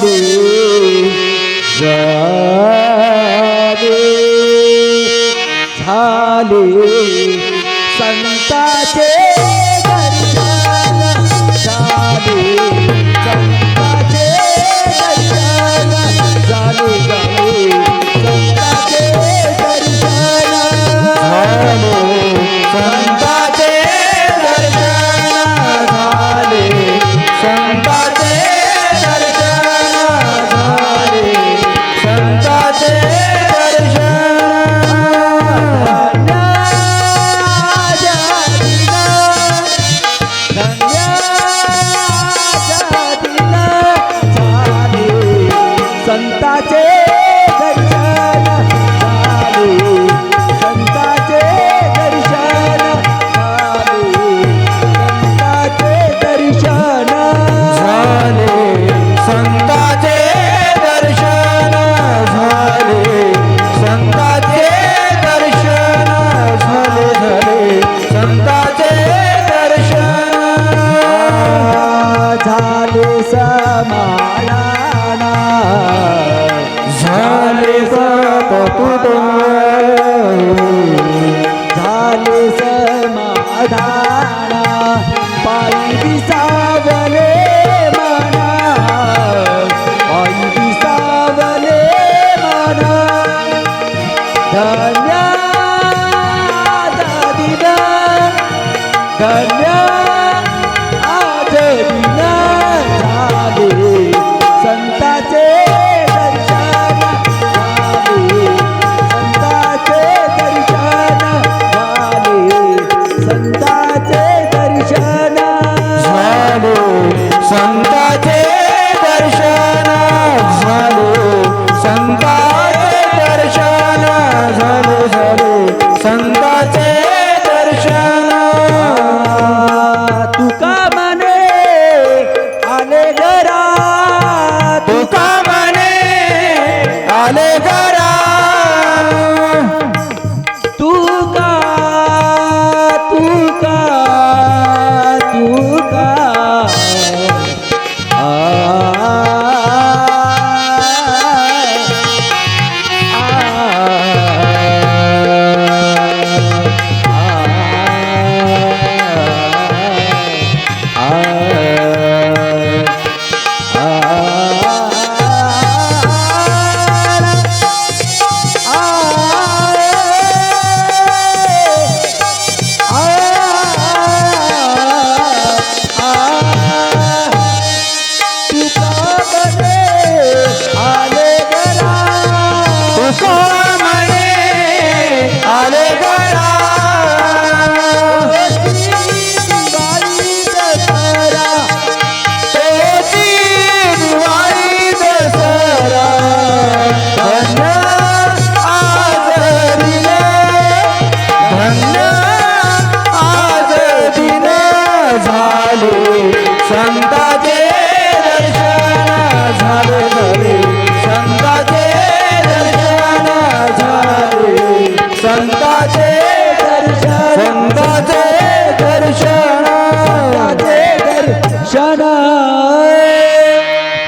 জাদু জাদু ঝালু সন तुद झाले समाधाना पायी दिसावले मना पायी दिसावले मना देवाचे तुका मने आले घरा तुका मने आले घरा